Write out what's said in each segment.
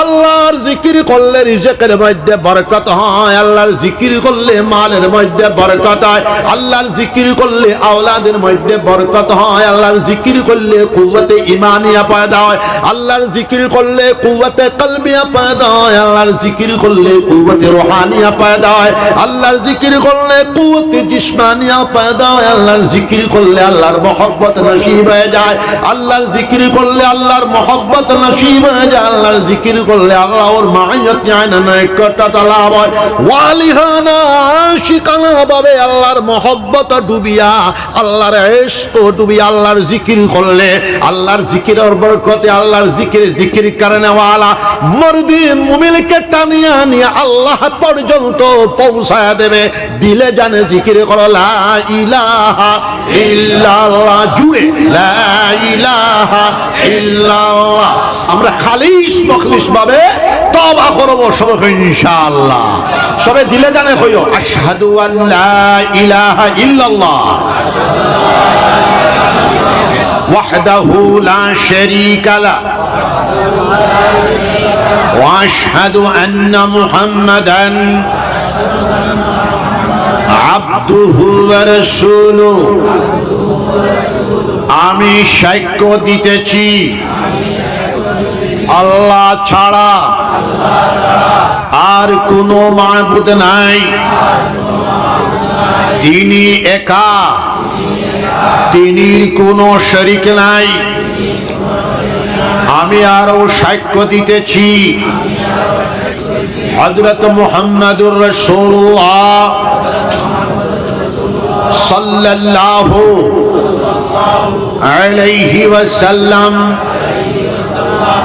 আল্লাহর জিকির করলে রিজেকের মধ্যে বরকত হয় আল্লাহর জিকির করলে মালের মধ্যে বরকত হয় আল্লাহর জিকির করলে আওলাদের মধ্যে বরকত হয় আল্লাহর জিকির করলে কুওয়াতে ইমানিয়া পয়দা হয় আল্লাহর জিকির করলে কুওয়াতে কলবিয়া পয়দা হয় আল্লাহর জিকির করলে কুওয়াতে রুহানিয়া পয়দা হয় আল্লাহর জিকির করলে কুওয়াতে জিসমানিয়া পয়দা হয় আল্লাহর জিকির করলে আল্লাহর মহব্বত নসিব হয়ে যায় আল্লাহর জিকির করলে আল্লাহর মহব্বত নসিব হয়ে যায় আল্লাহর জিকির করলে আল্লাহর মাইয়ত না নৈকট্যতা লাভ হয়। ওয়ালিহানা আশিকানা ভাবে আল্লাহর মহব্বত ডুবিয়া, আল্লাহর ইশক ডুবিয়া, আল্লাহর জিকির করলে, আল্লাহর জিকিরের বরকতে, আল্লাহর জিকির জিকির কারণে ওয়ালা মরদি মুমিলকে টানিয়া নিয়ে আল্লাহ পর্যন্ত পৌঁছায় দেবে। দিলে জানে জিকির করো, লা ইলাহা ইল্লাল্লাহ, জুড়ে লা ইলাহা ইল্লাল্লাহ। আমরা খালিস মখলিস ভাবে তবা করব সবাই ইনশাআল্লাহ সবে দিলে জানে হইও আশহাদু আল্লা ইলাহা ইল্লাল্লাহ ওয়াহদাহু লা শারীকা লা واشهد ان محمدا عبده ورسوله আমি সাক্ষ্য দিতেছি আল্লাহ ছাড়া আর কোনো মাহবুদ নাই। তিনি একা। তিনির কোনো শরিক নাই। আমি আরও সাক্ষ্য দিতেছি। হজরত মোহাম্মদুর রসুল্লাহ সাল্লাল্লাহু আলাইহি ওয়াসাল্লাম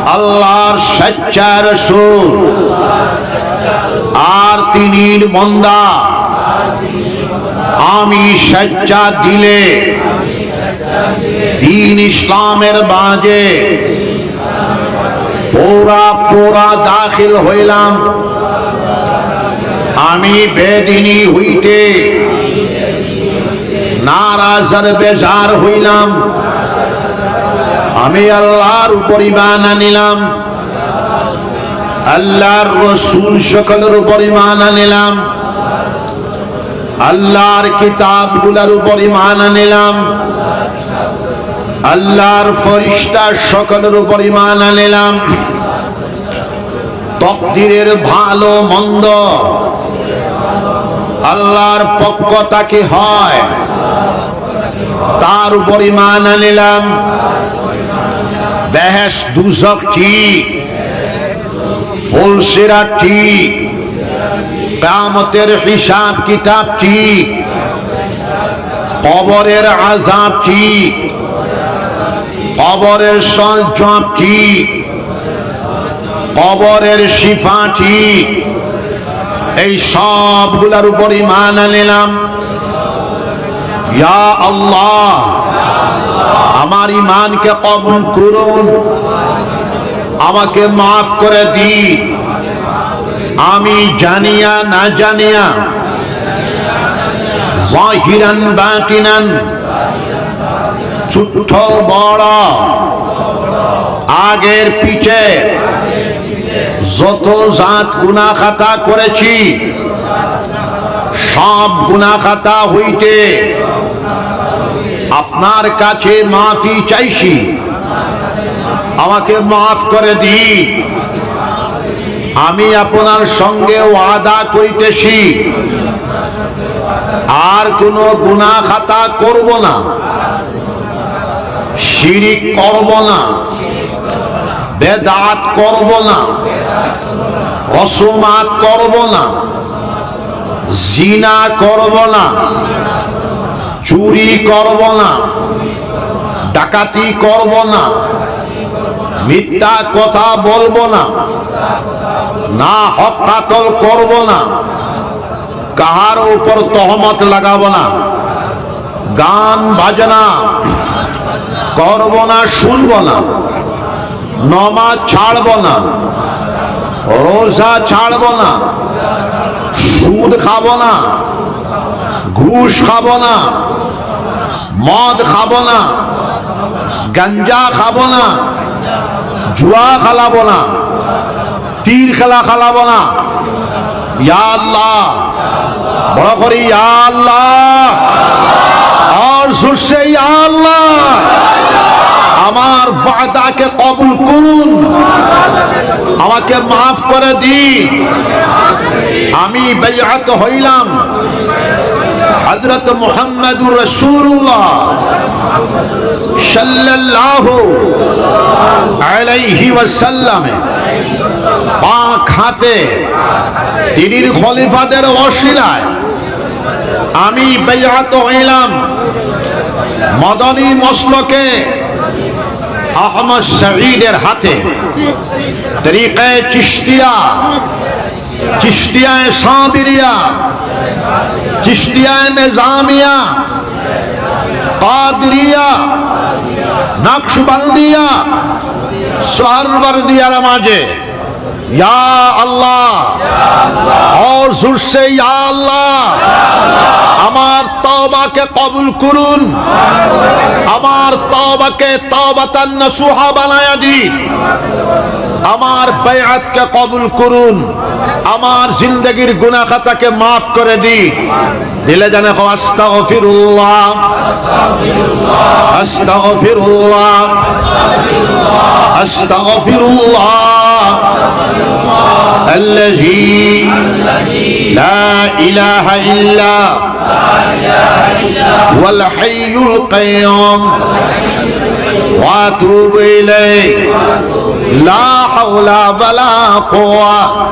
আল্লাহর সচ্চা রসুল আর তিনি মন্দা। আমি সচ্চা দিলে। দিন ইসলামের বাজে। পুরা পুরা দাখিল হইলাম। আমি বেদিনী হইতে। নারাজার বেজার হইলাম। আমি আল্লাহর উপর ইমান আনিলাম। আল্লাহর রসুল সকলের উপর ইমান আনিলাম। আল্লাহর কিতাবগুলোর উপর ইমান আনিলাম। আল্লাহর ফরিস্তা সকলের উপর ইমান আনিলাম। তকদিরের ভালো মন্দ আল্লাহর পক্ষ তাকে হয়। তার উপর ইমান আনিলাম। বেহেস দুজক ঠিক ফুলসিরা ঠিক কামতের হিসাব কিতাব ঠিক কবরের আজাব ঠিক কবরের সঞ্চপ ঠিক কবরের শিফা ঠিক এই সবগুলার উপর ইমান আনিলাম। ইয়া আল্লাহ! আমার ইমানকে কবুল করুন আমাকে মাফ করে দি আমি জানিয়া না জানিয়া, জাহিরান বাতিনান ছোট্ট বড়, আগের পিছে যত জাত গুনা খাতা করেছি, সব গুনা খাতা হইতে আপনার কাছে মাফি চাইছি। আমাকে মাফ করে দি আমি আপনার সঙ্গে ওয়াদা করিতেছি। আর কোনো গুনা খাতা করব না। শিরিক করব না। বেদাত করব না। রসমাত করব না। জিনা করব না। চুরি করব না, ডাকাতি করব না, মিথ্যা কথা বলব না না কাতল করব না, কাহার উপর তহমত লাগাবো না, গান বাজনা করব না, শুনব না, নমাজ ছাড়ব না, রোজা ছাড়ব না, সুদ খাব না ঘুষ খাব না, মদ খাব না, গাঞ্জা খাব না, জুয়া খালাবো না, তীর খেলা খেলাবো না। ইয়া আল্লাহ, বড় করি আল্লাহ, আর ইয়া আল্লাহ, আমার বাদাকে কবুল করুন, আমাকে মাফ করে দিন। আমি বেয়াত হইলাম। হজরত মোহাম্মদুর রসুল্লাহ সাল্লাল্লাহু আলাইহি ওয়াসাল্লামে পাক হাতে তিনির খলিফাদের অশিলায় আমি বেয়াত হইলাম। মদনী মসলকে আহমদ শহীদের হাতে তরিকায় চিস্তিয়া চিস্তিয়ায় সাবিরিয়া চিস্তিয়ায় নিজামিয়া কাদরিয়া নকশবন্দিয়া সোহরবর্দিয়ার মাঝে ইয়া আল্লাহ और जोर से या আল্লাহ আমার তওবাকে কবুল করুন আমার তওবাকে তওবাতান নসুহা বানায়া দিন আমার বেয়াতকে কবুল করুন আমার জিন্দগির গুনাহ খাতাকে মাফ করে দিন দিলে জানে কো আস্তাগফিরুল্লাহ আস্তাগফিরুল্লাহ আস্তাগফিরুল্লাহ الذي لا إله إلا هو الحي القيوم وأتوب إليه لا حول ولا قوة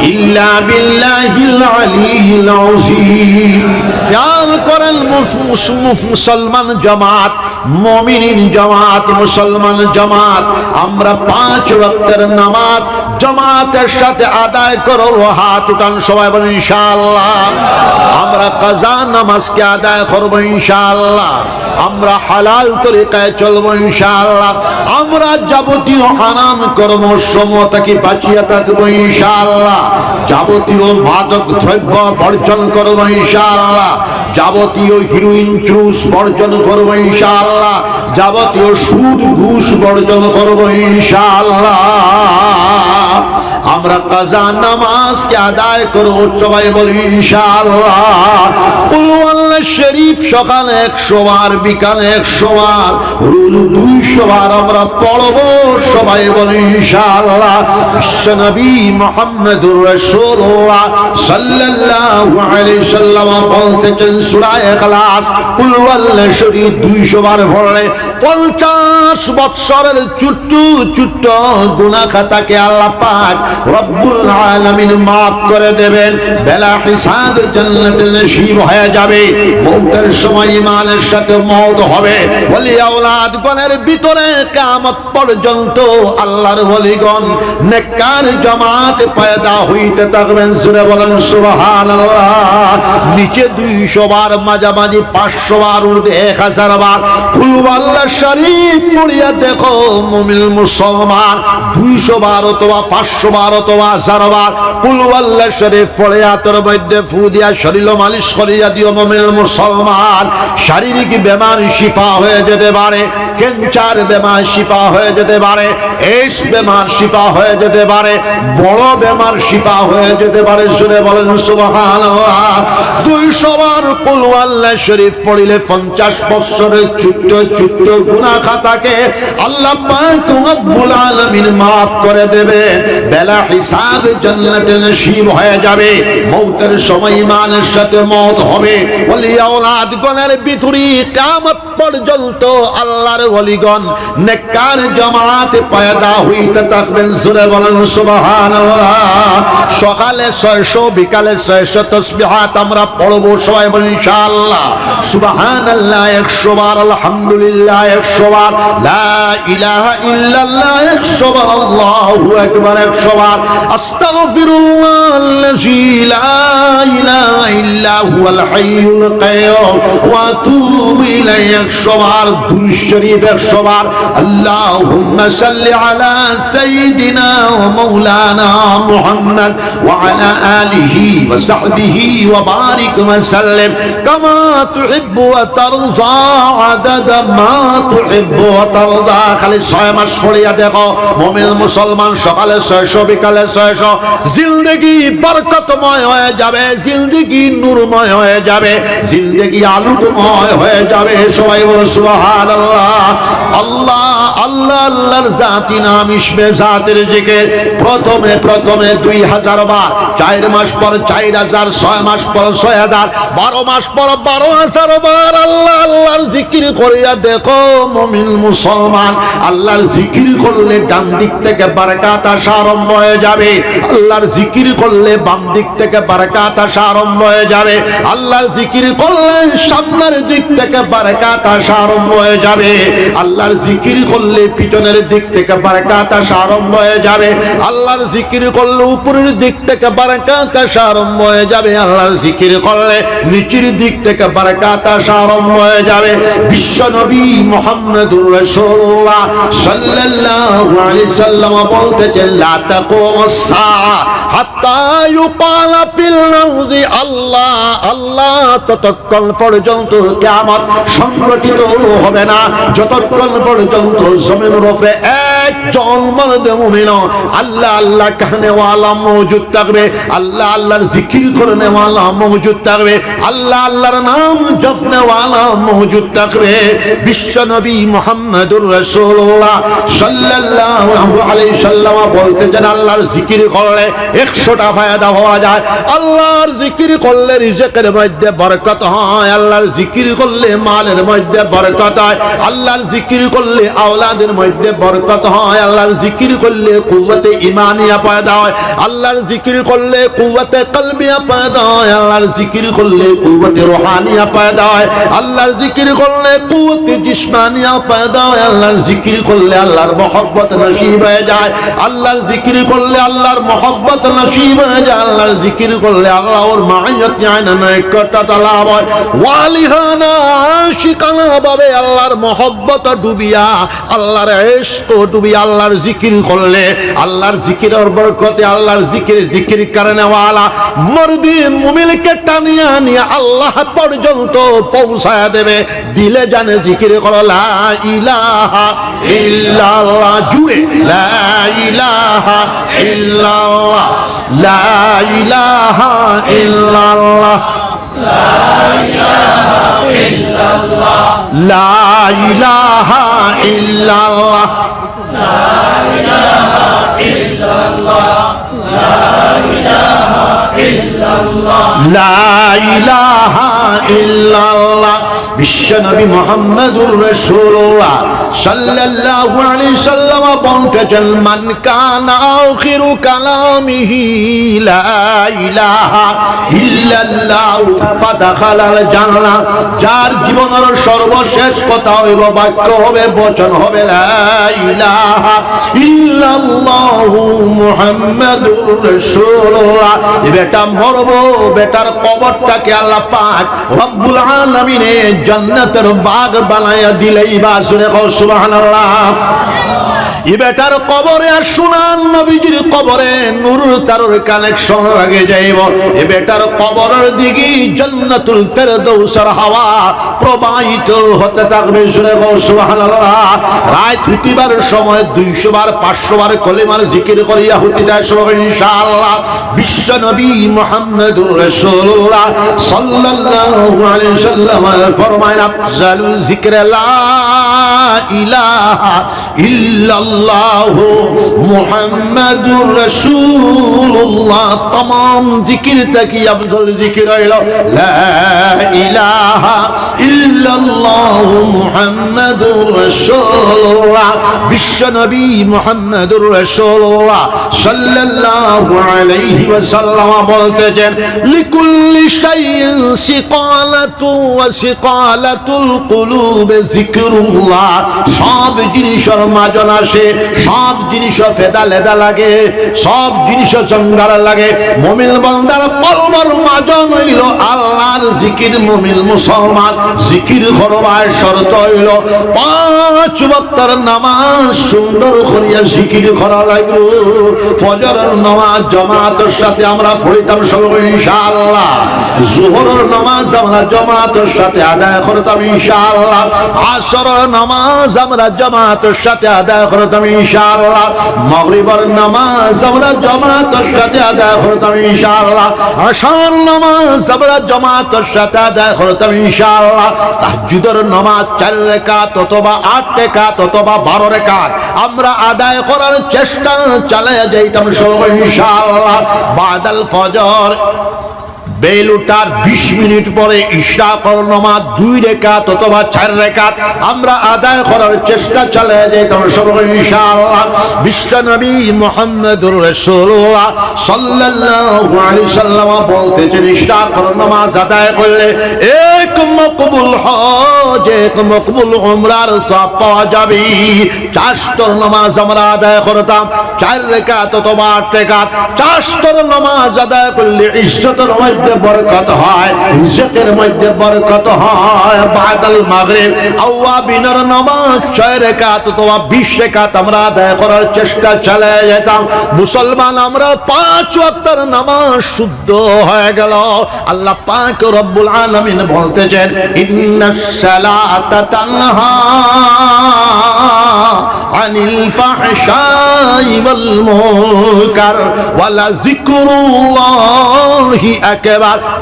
إلا بالله العلي العظيم. خيال کر المسلمان جماعة مومنين جماعة مسلمان جماعة أمر پانچ وقت نماز জামাতের সাথে আদায় করো, হাত উঠান সবাই বলেন, ইনশাআল্লাহ। আমরা কাজা নামাজকে আদায় করব, ইনশাআল্লাহ। আমরা হালাল তরিকায় চলবো, ইনশাআল্লাহ। আমরা যাবতীয় হারাম কর্ম সমতাকে বাঁচিয়ে থাকব, ইনশাআল্লাহ। যাবতীয় মাদক দ্রব্য বর্জন করব, ইনশাআল্লাহ। যাবতীয় হিরোইন চুষ বর্জন করব ইনশাআল্লাহ। যাবতীয় সুদ ঘুষ বর্জন করব ইনশাআল্লাহ। আমরা কাজা নামাজকে আদায় করব সবাই বলি ইনশাআল্লাহ। শরীফ সকালে একশো বার, বিকালে একশো বার, রোজ দুইশো বার আমরা পড়ব সবাই বলি ইনশাআল্লাহ। বিশ্বনবী মোহাম্মদুর রাসূলুল্লাহ সাল্লাল্লাহু আলাইহি সাল্লাম বলতেছেন, সূরা ইখলাস, কুল আল্লাহ শরীফ দুইশো বার পড়লে পঞ্চাশ বৎসরের চুট্টু চুট্ট গুনাহ খাতাকে আল্লাহ পাক রব্বুল আলামিন মাফ করে দেবেন। বেলা হিসাব জান্নাতে নসিব হয়ে যাবে। মৌতের সময় ইমানের সাথে মৌত হবে। বলি আওলাদ গণের ভিতরে কিয়ামত পর্যন্ত আল্লাহর ওলিগণ নেককার জামাত পয়দা হইতে থাকবেন। সুরে বলেন, সুবহানাল্লাহ। নিচে 200 বার, মাঝামাঝি 500 বার উর্ধে 1000 বার। কুলু আল্লাহ শরীফ দেখো, মুমিন মুসলমান 200 বার অথবা 500 বার অথবা 1000 বার কুলু শরীফ পড়ে মধ্যে শরীর মালিশ শারীরিক বেমার শিফা হয়ে যেতে পারে ক্যান্সার বেমার শিপা হয়ে যেতে পারে, এস বেমার শিপা হয়ে যেতে পারে, বড় বেমার শিপা হয়ে যেতে পারে শুনে বলেন সুবহানাল্লাহ। দুইশো বার কুল আল্লাহ শরীফ পড়িলে পঞ্চাশ বছরের ছোট্ট ছোট্ট গুনাহ খাতাকে আল্লাহ পাক রব্বুল আলামিন maaf করে দেবে। বেলা হিসাব জান্নাতে নসিব হয়ে যাবে, মৌতের সময় ইমানের সাথে মত হবে। ওলি আওলাদ গণের ভিতরি কিয়ামত পর্যন্ত আল্লাহর ওলিগণ নেককার জামাতে পয়দা হইতে থাকবেন। সুরে বলেন, সুবহানাল্লাহ। সকালে 600 বিকালে 600 তাসবিহাত আমরা পড়ব। সবাই বলি ইনশাআল্লাহ। সুবহানাল্লাহ 100 বার, আলহামদুলিল্লাহ 100 বার। লা ইলাহা ইল্লাল্লাহ 100 বার, আল্লাহু আকবার 100 বার। আস্তাগফিরুল্লাহ আল্লাযী লা ইলাহা ইল্লা হুয়াল হাইয়ুল কাইয়্যুম ওয়া আতুবু ইলাইহি একশো বার দুরুদ শরীফ একশো বার আল্লাহুম্মা সাল্লি আলা সাইয়্যিদিনা ওয়া মাওলানা মুহাম্মদ ওয়া আলা আলিহি ওয়া সাহবিহি ওয়া বারিক ওয়া সাল্লিম। কামা তুহিব্বু ওয়া তারজা আদাদা, মা তুহিব্বু ওয়া তারজা খালি ছয় মাস পড়িয়া দেখো, মুমিন মুসলমান সকালে ছয়শো, বিকালে ছয়শো। জিন্দগি বরকতময় হয়ে যাবে, জিন্দগি নূরময় হয়ে যাবে, জিন্দগি আলোকময় হয়ে যাবে। সবাই বলো সুবহান আল্লাহ আল্লাহ আল্লাহ, আল্লাহর জাতি নাম ইসমে জাতের জিকে প্রথমে প্রথমে দুই হাজার বার, চার মাস পর চার হাজার, ছয় মাস পর ছয় হাজার, বারো মাস পর বারো হাজার বার আল্লাহ, আল্লাহর জিকির করিয়া দেখো, মমিন মুসলমান। আল্লাহর জিকির করলে ডান দিক থেকে বারকাত আসা আরম্ভ হয়ে যাবে। আল্লাহর জিকির করলে বাম দিক থেকে বারকাত আসা আরম্ভ হয়ে যাবে। আল্লাহর জিকির করলে সামনের দিক থেকে বারকাত আসা আরম্ভ হয়ে যাবে। আল্লাহর জিকির করলে পিছনের দিক থেকে বারকাত আরম্ভ হয়ে যাবে। আল্লাহর জিকির করলে উপরের দিক থেকে বারকাত আরম্ভ হয়ে যাবে। আল্লাহর জিকির করলে নিচের দিক থেকে বারকাত আরম্ভ হয়ে যাবে। বিশ্ব নবী মোহাম্মদুর রাসূলুল্লাহ সাল্লাল্লাহু আলাইহি সাল্লাম বলতেছেন লা তাকুমুস সাআ হাত্তা ইউকালা ফিল নাউজি আল্লাহ আল্লাহ ততক্ষণ পর্যন্ত কিয়ামত সংগঠিত হবে না। যতক্ষণ পর্যন্ত জমিনের উপরে একজন মরদে আল্লাহ আল্লাহ ওয়ালা মওজুদ থাকবে। আল্লাহ, আল্লাহর জিকির মওজুদ থাকবে। আল্লাহ, আল্লাহর নাম মওজুদ থাকবে। বিশ্ব নবী মুহাম্মদুর সাল্লাল্লাহু আলাইহি সাল্লাম বলতেছেন আল্লাহর জিকির করলে 100টা ফায়দা হওয়া যায়। আল্লাহর জিকির করলে রিজেকের মধ্যে বরকত হয়। আল্লাহর জিকির করলে মালের মধ্যে বরকত হয়। আল্লাহর জিকির করলে আওলাদের মধ্যে বরকত হয় আল্লাহর জিকির করলে কুওয়াতে ইমানিয়া পয়দা হয় আল্লাহর জিকির করলে কুওয়াতে কলবিয়া পয়দা হয় আল্লাহর জিকির করলে কুওয়াতে রুহানিয়া পয়দা হয় আল্লাহর জিকির করলে কুওয়াতে জিসমানিয়া পয়দা হয় আল্লাহর জিকির করলে আল্লাহর মহব্বত নসিব হয়ে যায়, আল্লাহর জিকির করলে আল্লাহর মহব্বত নসিব হয়ে যায়, আল্লাহর জিকির করলে আল্লাহ ওর মাইয়ত না নৈকট্যতা লাভ হয়। ওয়ালিহানা আশিকানা ভাবে আল্লাহর মহব্বত ডুবিয়া, আল্লাহর এশক ডুবিয়া আল্লাহর জিকির করলে, আল্লাহর জিকিরের বরকতে আল্লাহর জিকির জিকির কারণে ওয়ালা মরদি মুমিলকে টানিয়া নিয়ে আল্লাহ পর্যন্ত পৌঁছায় দেবে। দিলে জানে জিকির করো, লা ইলাহা ইল্লাল্লাহ, জুড়ে লা ইলাহা ইল্লাল্লাহ, লা ইলাহা ইল্লাল্লাহ, লা ইলাহা ইল্লাল্লাহ লা ইলাহা ইল্লাল্লাহ। বিশ্বনবী মুহাম্মদুর রাসূলুল্লাহ সাল্লাল্লাহু আলাইহি সাল্লাম বলতেছেন, মান কানা আখিরু কালামিহি লা ইলাহা ইল্লাল্লাহ ফাদাখালাল জান্নাহ। যার জীবনের সর্বশেষ কথা হইব, বাক্য হবে, বচন হবে, লা ইলাহা ইল্লাল্লাহু মুহাম্মাদুর রাসূলুল্লাহ। বেটা মরব, বেটার কবরটাকে আল্লাহ পাক রব্বুল আলামিনে জান্নাতের বাগ বানাইয়া দিলেই বা শুনে কও সুবহানাল্লাহ। এ বেটার কবরে আর সোনার নবীজির কবরে নূর তারর কানেকশন লাগে যাইব। এ বেটার কবরের দিকে জান্নাতুল ফেরদৌসের হাওয়া প্রবাহিত হতে থাকবে। শুনে সুবহানাল্লাহ। রাত হইতিবার সময় 200 বার 500 বার কলিমার জিকির করিয়া হতে দেয় সবাই ইনশাআল্লাহ। বিশ্ব নবী মুহাম্মদুর রাসূলুল্লাহ সাল্লাল্লাহু আলাইহি সাল্লাম ফরমায়, আফজালু যিকরে লা ইলাহা ইল্লাল্লাহু। Allah মুহাম্মাদুর রাসূলুল্লাহ तमाम जिक्र तक अफजल जिक्र ला इलाहा इल्लल्लाह मुहम्मदुर রাসূলুল্লাহ বিশ্ব নবী মুহাম্মদুর রাসূলুল্লাহ সাল্লাল্লাহু আলাইহি ওয়াসাল্লাম বলতেছেন লিকুল্লি শাইইন সিকালাতু ওয়া সিকালাতুল কুলুব যিকরুল্লাহ সব জিনিসের মাজন আসে লাগে সব জিনিসও ফেদা লেদা লাগে, সব জিনিসও চঙ্গার লাগে। মমিল বন্দার কলবর মাজন হইল আল্লাহর জিকির মমিল মুসলমান জিকির করবার শর্ত হইল, পাঁচ বক্তর নামাজ সুন্দর করিয়া জিকির করা লাগল। ফজরের নামাজ জামাতের সাথে আমরা পড়িতাম সব, ইনশাআল্লাহ। জোহরের নামাজ আমরা জামাতের সাথে আদায় করতাম, ইনশাআল্লাহ। আসরের নামাজ আমরা জামাতের সাথে আদায় করতাম, ইনশাআল্লাহ। মাগরিবের নামাজ আমরা জমাতের সাথে আদায় করতাম ইনশাআল্লাহ। আশার নামাজ আমরা জমাতের সাথে আদায় করতাম ইনশাআল্লাহ। তাহাজ্জুদের নামাজ চার রেখাত অথবা আট রেখাত অথবা বারো রেখাত আমরা আদায় করার চেষ্টা চালিয়ে যাইতাম সব ইনশাআল্লাহ। বাদাল ফজর। বেল উঠার বিশ মিনিট পরে কর নমাজ দুই রেখাত অথবা চার রেখাত আমরা আদায় করার চেষ্টা চালিয়ে যেতাম সব ইনশাআল্লাহ বিশ্ব নবী মোহাম্মদুর রাসূলুল্লাহ সাল্লাল্লাহু আলাইহি সাল্লাম বলতেছেন কর নমাজ আদায় করলে এক মকবুল হজ, এক মকবুল উমরার সব পাওয়া যাবে। চারস্তর নমাজ আমরা আদায় করতাম, চার রেখাত অথবা আট রেখাত। চারস্তর নমাজ আদায় করলে ইজ্জতের মধ্যে বরকত হয় রিজকের মধ্যে বরকত হয়, বাদাল মাগরিব আওয়াবিনের নামাজ ছয় রেখাত অথবা বিশ রেখাত আমরা আদায় করার চেষ্টা চালিয়ে যেতাম। মুসলমান আমরা পাঁচ ওয়াক্তের নামাজ শুদ্ধ হয়ে গেল। আল্লাহ পাক রব্বুল আলামিন বলতেছেন, ইন্নাস সালাতা তানহা। আনিল ফাহশাই ওয়াল মুনকার ওয়ালা যিকরুল্লাহি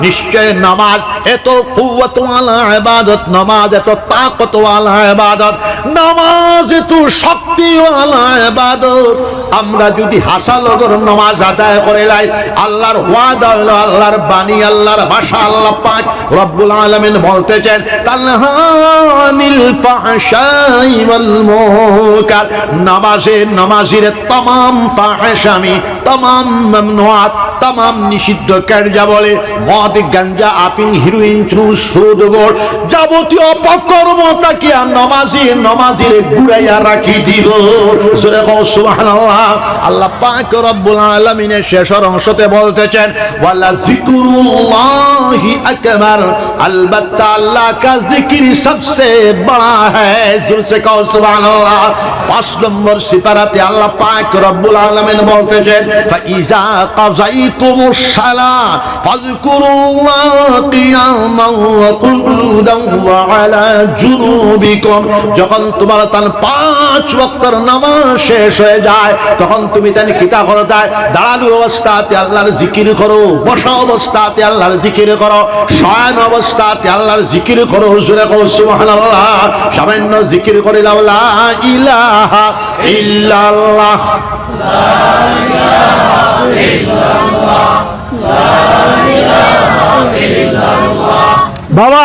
নিশ্চয় নামাজ, এত কুওয়াতওয়ালা ইবাদত, নামাজ এত তাকতওয়ালা ইবাদত, নামাজ এত শক্তিওয়ালা ইবাদত। আমরা যদি হাসা লগর নামাজ আদায় করে লাই, আল্লাহর ওয়াদা হলো আল্লাহর বাণী, আল্লাহর ভাষা, আল্লাহ পাক রব্বুল আলামিন বলতেছেন তালহানিল ফাহশাই ওয়াল মুনকার নামাজে নামাজির तमाम ফাহশামি तमाम মামনুআত तमाम নিষিদ্ধ কার্য বলে মদ গাঞ্জা আফিং হিরোইন চুরুস সুদ গোড় যাবতীয় অপকর্ম তাকে আর নামাজি নামাজির গুড়াইয়া রাখি দিব সুরে কও সুবহানাল্লাহ আল্লাহ পাক রব্বুল আলামিনের শেষের অংশতে বলতেছেন ওয়ালা জিকরুল্লাহি আকবার अलबत्ता अल्लाह का जिक्र सबसे बड़ा है जोर से कहो सुबहानाल्लाह পাঁচ নম্বর সিপারাতে আল্লাহ পাক রব্বুল আলমেন বলতেছেন ইজা কাজাই কুমুর সালা ফাজকুরুল্লাহ কিয়ামাও যখন তোমার তার পাঁচ বক্তার নামাজ শেষ হয়ে যায়, তখন তুমি তার কিতা করো দেয় দাঁড়ালু অবস্থাতে আল্লাহর জিকির করো, বসা অবস্থাতে আল্লাহর জিকির করো, শয়ন অবস্থাতে আল্লাহর জিকির করো। হুজুরে কো সুবহানাল্লাহ, সামান্য জিকির করে লা ইলাহা ইল্লাল্লাহ লা ইলাহা ইল্লাল্লাহ। লা বাবা